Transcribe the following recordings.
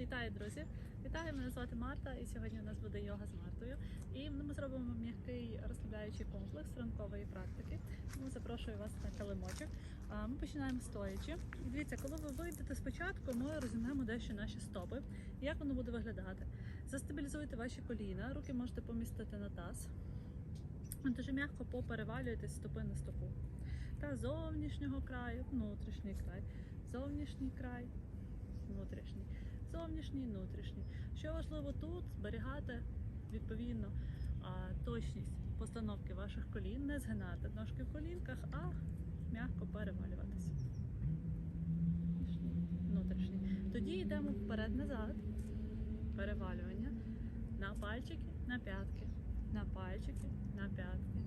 Вітаю, друзі! Вітаю, мене звати Марта, і сьогодні у нас буде йога з Мартою. І ми зробимо м'який розслабляючий комплекс ранкової практики. Тому запрошую вас на килимочок. Ми починаємо стоячи. Дивіться, коли ви вийдете спочатку, ми розімнемо дещо наші стопи. Як воно буде виглядати? Застабілізуйте ваші коліна, руки можете помістити на таз. Дуже м'яко поперевалюєте з стопи на стопу. Та зовнішнього краю, внутрішній край, зовнішній край, внутрішній, зовнішній, внутрішній. Що важливо тут зберігати відповідно точність постановки ваших колін, не згинати ножки в колінках, а м'яко перевалюватися. Внутрішній. Тоді йдемо вперед-назад. Перевалювання на пальчики, на п'ятки, на пальчики, на п'ятки,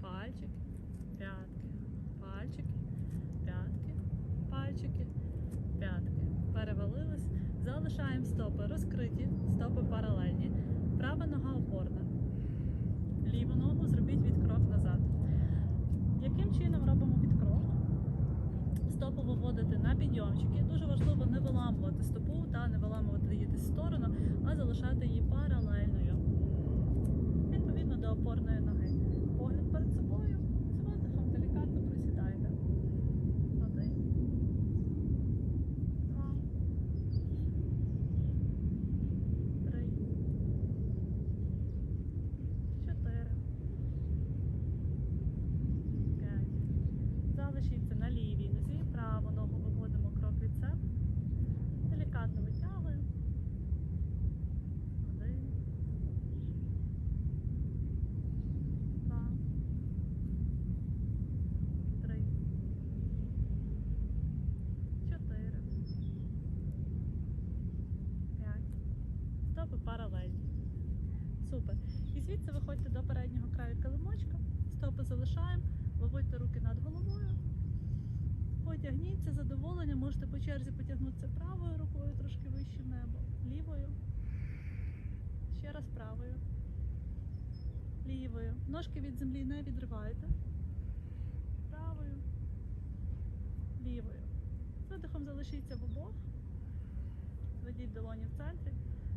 пальчики, п'ятки, пальчики, п'ятки, пальчики, п'ятки. Перевалились. Залишаємо стопи розкриті, стопи паралельні. Права нога опорна. Ліву ногу зробіть відкрок назад. Яким чином робимо відкрок? Стопу виводити на підйомчики. Дуже важливо не виламувати стопу та не виламувати її десь в сторону, а залишати її паралельною. Відповідно до опорної ноги. Погляд перед собою. З видихом делікатно присідайте. Один. Два. Три. Чотири. П'ять. Залишіться на лівій нозі, праву ногу виводимо крок від себе. Делікатно витягуємо. Один. Два. Три. Чотири. П'ять. Стопи паралельні. Супер. І звідси виходьте до переднього краю килимочка. Стопи залишаємо. Виводьте руки над головою. Потягніться задоволення, можете по черзі потягнутися правою рукою трошки вище небо, лівою. Ще раз правою. Лівою. Ножки від землі не відривайте. Правою. Лівою. З видихом залишіться в обох. Зведіть долоні в центрі.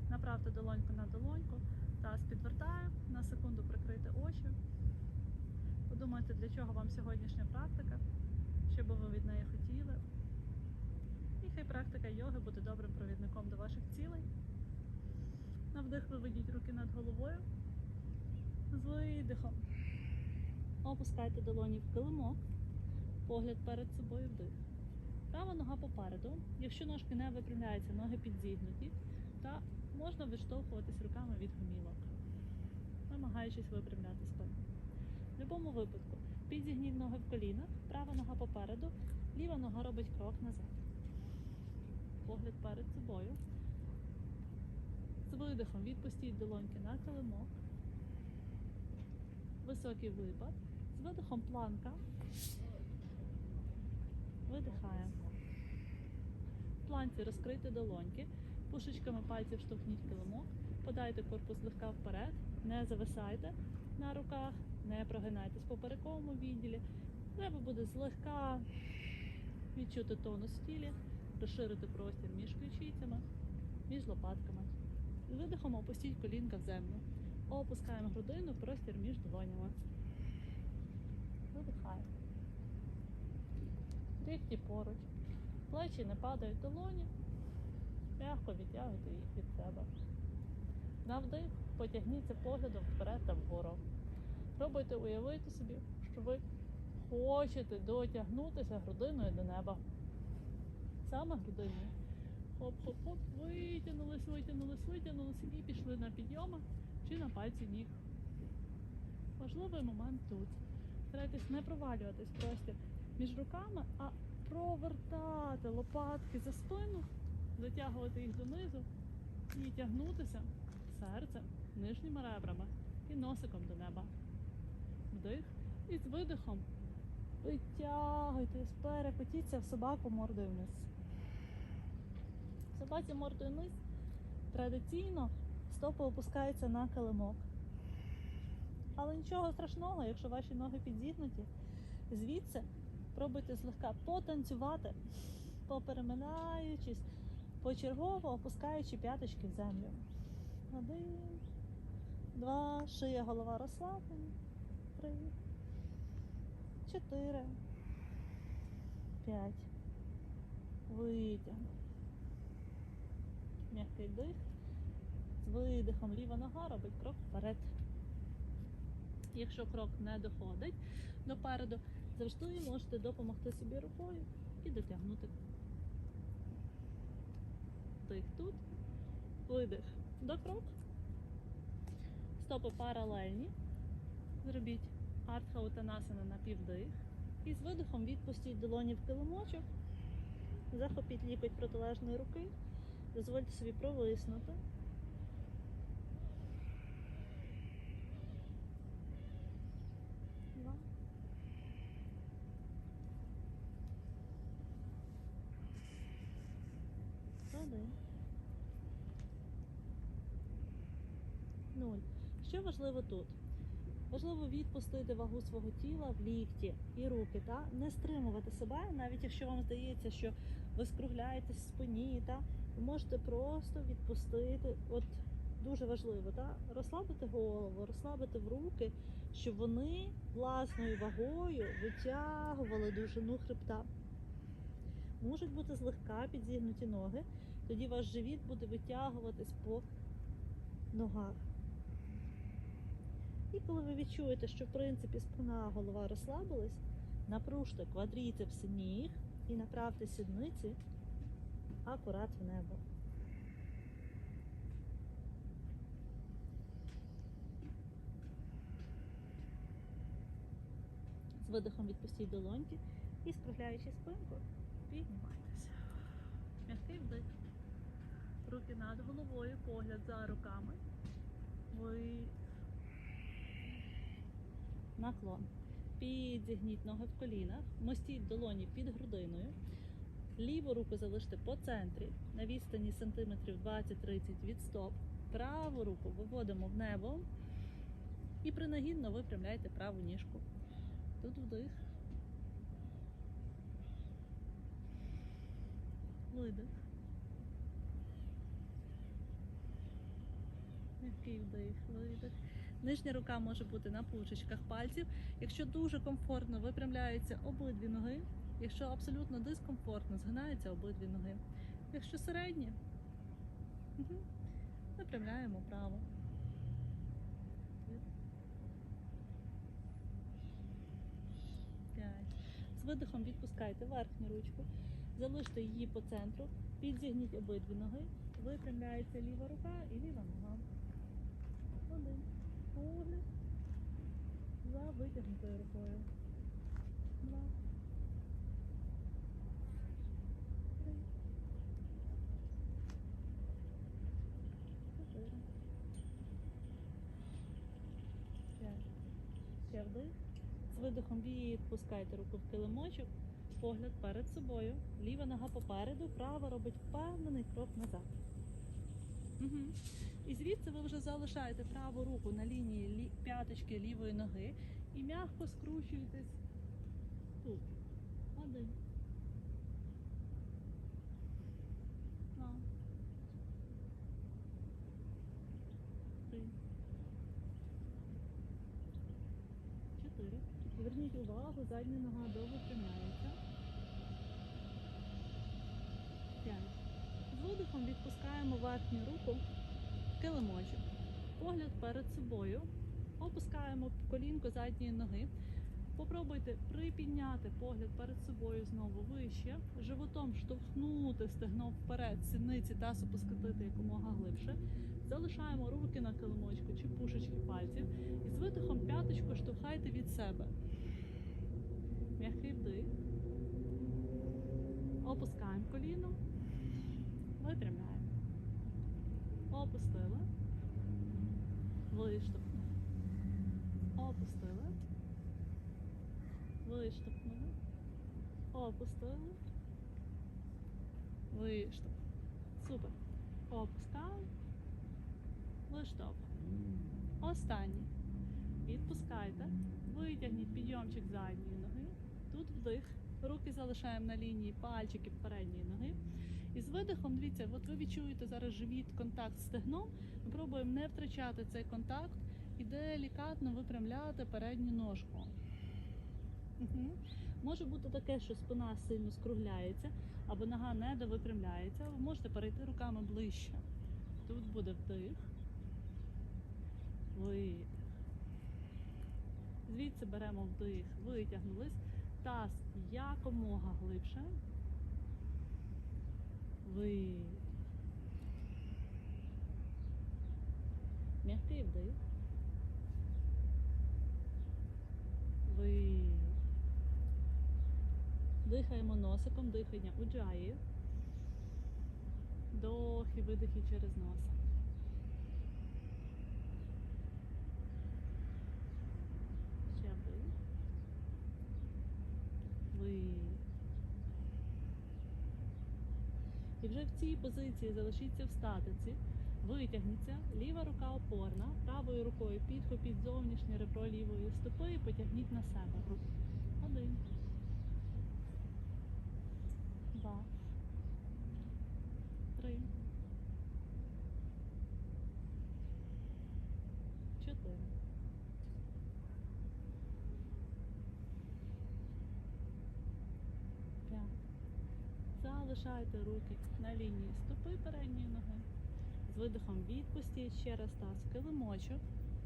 Направте долоньку на долоньку. Таз підвертаю. На секунду прикрийте очі. Подумайте, для чого вам сьогоднішня практика, що ви від неї хотіли. І хай практика йоги буде добрим провідником до ваших цілей. На вдих виведіть руки над головою. З видихом. Опускайте долоні в килимок. Погляд перед собою вдих. Права нога попереду. Якщо ножки не випрямляються, ноги підзігнуті, та можна відштовхуватись руками від гомілок, намагаючись випрямляти спину. В будь-якому випадку підзігніть ноги в колінах, права нога попереду, ліва нога робить крок назад. Погляд перед собою. З видихом відпустіть долоньки на килимок. Високий випад. З видихом планка. Видихаємо. В планці розкрийте долоньки. Пушечками пальців штовхніть килимок. Подайте корпус злегка вперед. Не зависайте на руках, не прогинайтесь по поперековому відділі. Треба буде злегка відчути тонус тілі, розширити простір між ключицями, між лопатками. Видихом опустіть колінка в землю. Опускаємо грудину в простір між долонями. Видихаємо. Лікті поруч. Плечі не падають долоні. М'яко відтягуйте їх від себе. На вдих потягніться поглядом вперед та вгору. Пробуйте уявити собі, що ви хочете дотягнутися грудиною до неба. Саме грудиною. Хоп-хоп-хоп, витягнулись, витягнулись, витягнулись і пішли на підйоми чи на пальці ніг. Важливий момент тут. Старайтесь не провалюватись в простір між руками, а провертати лопатки за спину, затягувати їх донизу і тягнутися серцем, нижніми ребрами і носиком до неба. Вдих і з видихом витягуйтесь, перекотіться в собаку мордою вниз. Собаці мордою вниз традиційно стопи опускаються на килимок. Але нічого страшного, якщо ваші ноги підзігнуті, звідси пробуйте злегка потанцювати, попереминаючись Почергово опускаючи п'яточки в землю. Один, два, шия, голова розслаблена. Три, чотири, п'ять. Витягнув. М'який дих. З видихом ліва нога робить крок вперед. Якщо крок не доходить допереду, завжди можете допомогти собі рукою і дотягнути. Вдих тут, видих до крок. Стопи паралельні. Зробіть артхаутанасана на півдих. І з видихом відпустіть долоні в килимочок. Захопіть лікоть протилежної руки. Дозвольте собі провиснути. Один. Нуль. Що важливо тут? Важливо відпустити вагу свого тіла в лікті і руки, та не стримувати себе, навіть якщо вам здається, що ви скругляєтесь в спині, та ви можете просто відпустити. От дуже важливо, та розслабити голову, розслабити в руки, щоб вони власною вагою витягували довжину хребта. Можуть бути злегка підзігнуті ноги, тоді ваш живіт буде витягуватись по ногах. І коли ви відчуєте, що в принципі спина, голова розслабились, напружте квадріцепси ніг і направте сідниці акурат в небо. З видихом відпустіть долоньки і скругляючи спинку, піднімайтеся. М'який вдих. Руки над головою, погляд за руками. Ви наклон. Підзігніть ноги в колінах, мостіть долоні під грудиною. Ліву руку залиште по центрі на відстані сантиметрів 20-30 від стоп. Праву руку виводимо в небо і принагідно випрямляйте праву ніжку. Тут вдих. Видих. М'який вдих, видих. Нижня рука може бути на пучечках пальців. Якщо дуже комфортно, випрямляються обидві ноги. Якщо абсолютно дискомфортно, згинаються обидві ноги. Якщо середні, випрямляємо право. З видихом відпускайте верхню ручку, залиште її по центру, підзігніть обидві ноги, випрямляється ліва рука і ліва нога. Один. Погляд за витягнутою рукою. Два. Три. Чотири. П'ять. Ще вдих. З видихом відпускайте руку в килимочок. Погляд перед собою. Ліва нога попереду, права робить впевнений крок назад. Угу. І звідси ви вже залишаєте праву руку на лінії лі... п'яточки лівої ноги і м'яко скручуєтесь тут. Один. Два. Три. Чотири. Зверніть увагу, задня нога довго тримається. П'ять. З видихом відпускаємо верхню руку килимочок. Погляд перед собою. Опускаємо колінко задньої ноги. Попробуйте припідняти погляд перед собою знову вище, животом штовхнути стегном вперед, сідниці таз опускати якомога глибше. Залишаємо руки на килимочку чи пушечки пальців. І з видихом п'яточку штовхайте від себе. М'який вдих. Опускаємо коліно. Випрямляємо. Опустили. Виштовхнули. Опустили. Виштовхнули. Опустили. Виштовхнули. Супер. Опускаємо. Виштовхнули. Останній. Відпускайте. Витягніть підйомчик задньої ноги. Тут вдих. Руки залишаємо на лінії пальчиків передньої ноги. І з видихом, дивіться, от ви відчуєте зараз живіт, контакт з стегном. Ми пробуємо не втрачати цей контакт і делікатно випрямляти передню ножку. Угу. Може бути таке, що спина сильно скругляється, або нога не довипрямляється. Ви можете перейти руками ближче. Тут буде вдих. Видих. Звідси беремо вдих, витягнулись. Таз якомога глибше. Видих. М'який вдих. Ви Дихаємо носиком, дихання уджаї. Вдохи, видихи через нос. Ще вдих. Видих. І вже в цій позиції залишіться в статиці. Витягніться, ліва рука опорна, правою рукою підхопіть зовнішнє ребро лівої стопи і потягніть на себе. Один. Два. Три. Чотири. П'ять. Залишайте руки на лінії стопи передньої ноги. З видихом відпустіть ще раз таз килимочок.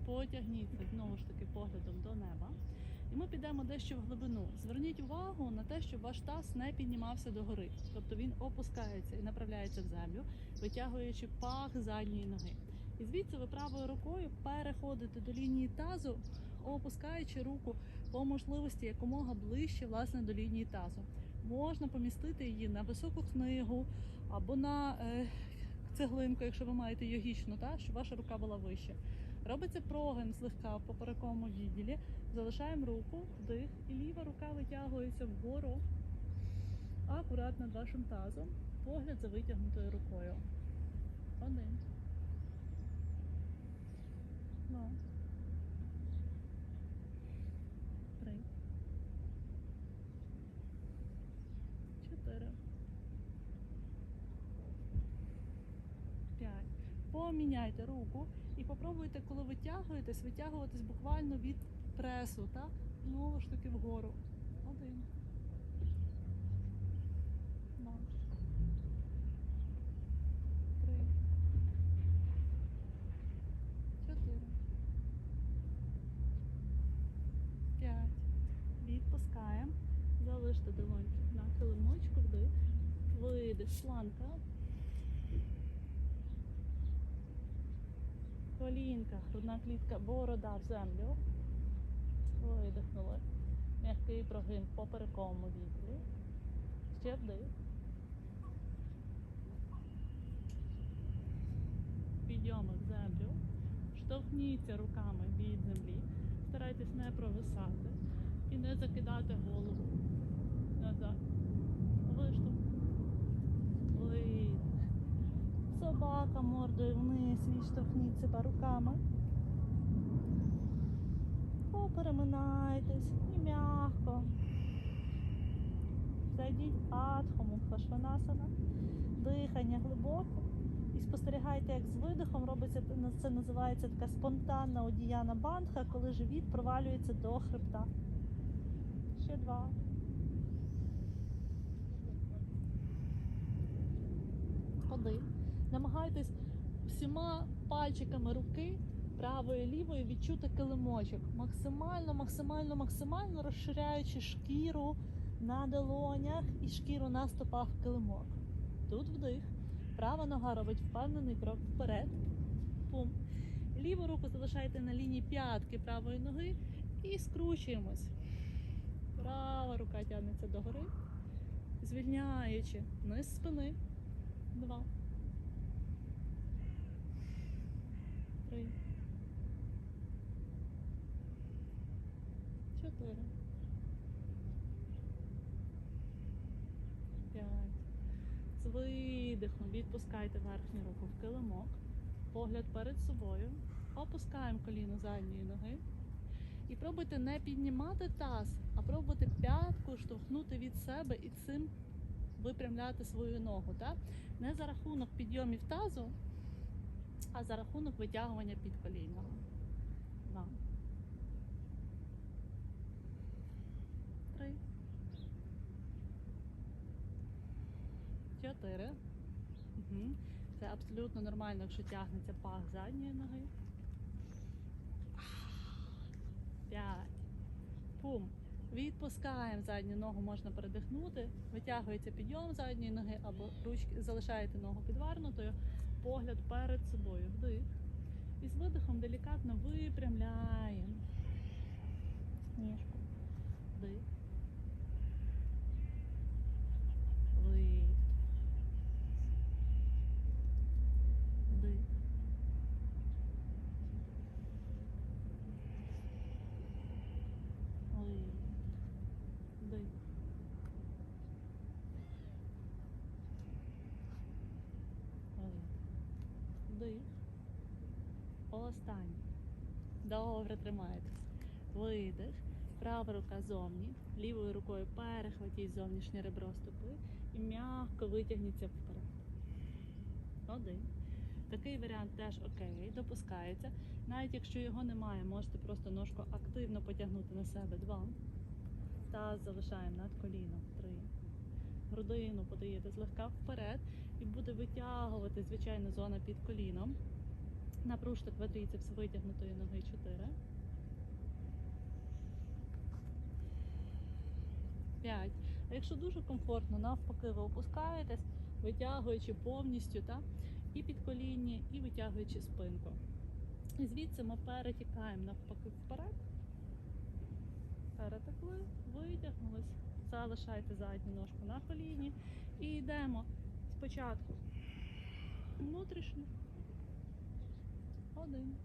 Потягніться знову ж таки поглядом до неба. І ми підемо дещо в глибину. Зверніть увагу на те, щоб ваш таз не піднімався догори. Тобто він опускається і направляється в землю, витягуючи пах задньої ноги. І звідси ви правою рукою переходите до лінії тазу, опускаючи руку по можливості якомога ближче власне до лінії тазу. Можна помістити її на високу книгу або на е, цеглинку, якщо ви маєте йогічну, та, щоб ваша рука була вища. Робиться прогин злегка в поперековому відділі. Залишаємо руку, вдих, і ліва рука витягується вгору. Акуратно над вашим тазом. Погляд за витягнутою рукою. Один. Два. Три. Чотири. П'ять. Поміняйте руку і попробуйте, коли витягуєтесь, витягуватись буквально від пресу, так? Знову ж таки вгору. Один. Два. Три. Чотири. П'ять. Відпускаємо. Залиште долоньки на килимочку, вдих. Видих, планка. Колінка, грудна клітка, борода в землю. Видихнули. М'який прогин в поперековому відділі. Ще вдих. Підйоми в землю. Штовхніться руками від землі. Старайтесь не провисати і не закидати голову назад. Виштовх. Видих. Собака мордою вниз, відштовхніть себе руками. Попереминайтесь і м'яко. Зайдіть адхому хвашванасана. Дихання глибоко. І спостерігайте, як з видихом робиться, це називається така спонтанна одіяна бандха, коли живіт провалюється до хребта. Ще два. Один. Намагайтесь всіма пальчиками руки правою і лівою відчути килимочок. Максимально, максимально, максимально розширяючи шкіру на долонях і шкіру на стопах килимок. Тут вдих. Права нога робить впевнений крок вперед. Пум. Ліву руку залишайте на лінії п'ятки правої ноги і скручуємось. Права рука тягнеться догори, звільняючи низ спини. Два. Три. Чотири. П'ять. З видихом відпускайте верхню руку в килимок. Погляд перед собою. Опускаємо коліно задньої ноги. І пробуйте не піднімати таз, а пробуйте п'ятку штовхнути від себе і цим випрямляти свою ногу. Так? Не за рахунок підйомів тазу, а за рахунок витягування підколінного. Два. Три. Чотири. Угу. Це абсолютно нормально, якщо тягнеться пах задньої ноги. П'ять. Пум. Відпускаємо задню ногу, можна передихнути. Витягується підйом задньої ноги або ручки залишаєте ногу підвернутою, погляд перед собою. Вдих. І з видихом делікатно випрямляємо. Ніжку. Вдих. Вдих. Вдих. Вдих. Вдих. Вдих. Останній. Добре тримайтесь. Видих. Права рука зовні. Лівою рукою перехватіть зовнішнє ребро стопи і м'яко витягніться вперед. Один. Такий варіант теж окей, допускається. Навіть якщо його немає, можете просто ножку активно потягнути на себе. Два. Таз залишаємо над коліном. Три. Грудину подаєте злегка вперед і буде витягувати, звичайно, зона під коліном. Напружте квадріцепс витягнутої ноги 4. 5. А якщо дуже комфортно, навпаки, ви опускаєтесь, витягуючи повністю та, і підкоління, і витягуючи спинку. І звідси ми перетікаємо навпаки вперед. Перетекли, витягнулись, залишайте задню ножку на коліні і йдемо спочатку внутрішньо. Один.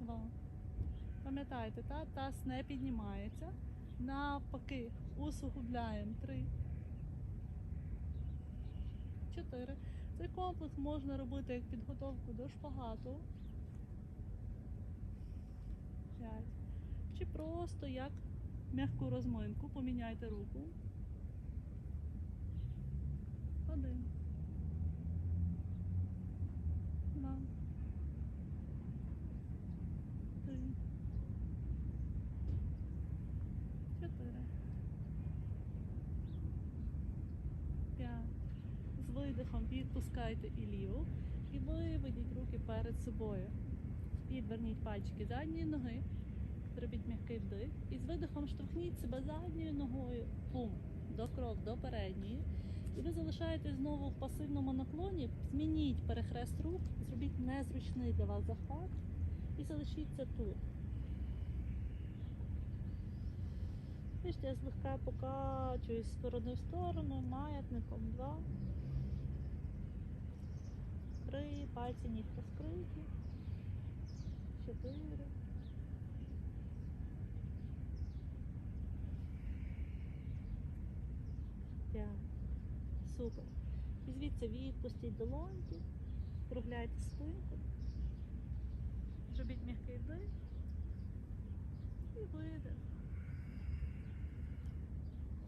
Два. Пам'ятайте, та таз не піднімається. Навпаки, усугубляємо. Три. Чотири. Цей комплекс можна робити як підготовку до шпагату. П'ять. Чи просто як м'яку розминку. Поміняйте руку. Один. Два. Три. Чотири. П'ять. З видихом відпускайте і ліву. І виведіть руки перед собою. Підверніть пальчики задньої ноги. Зробіть м'який вдих. І з видихом штовхніть себе задньою ногою. Пум. До крок до передньої. І ви залишаєтесь знову в пасивному наклоні. Змініть перехрест рук, зробіть незручний для вас захват і залишіться тут. Бачите, я злегка покачуюсь з сторони в сторону, маятником два. Три, пальці ніг розкриті. Чотири. П'ять. Супер. І звідси відпустіть долоньки, кругляйте спинку. Зробіть м'який вдих і видих.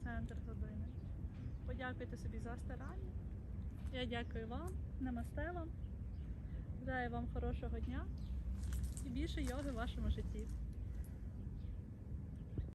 Центр години. Подякуйте собі за старання. Я дякую вам, намасте вам. Бажаю вам хорошого дня і більше йоги в вашому житті.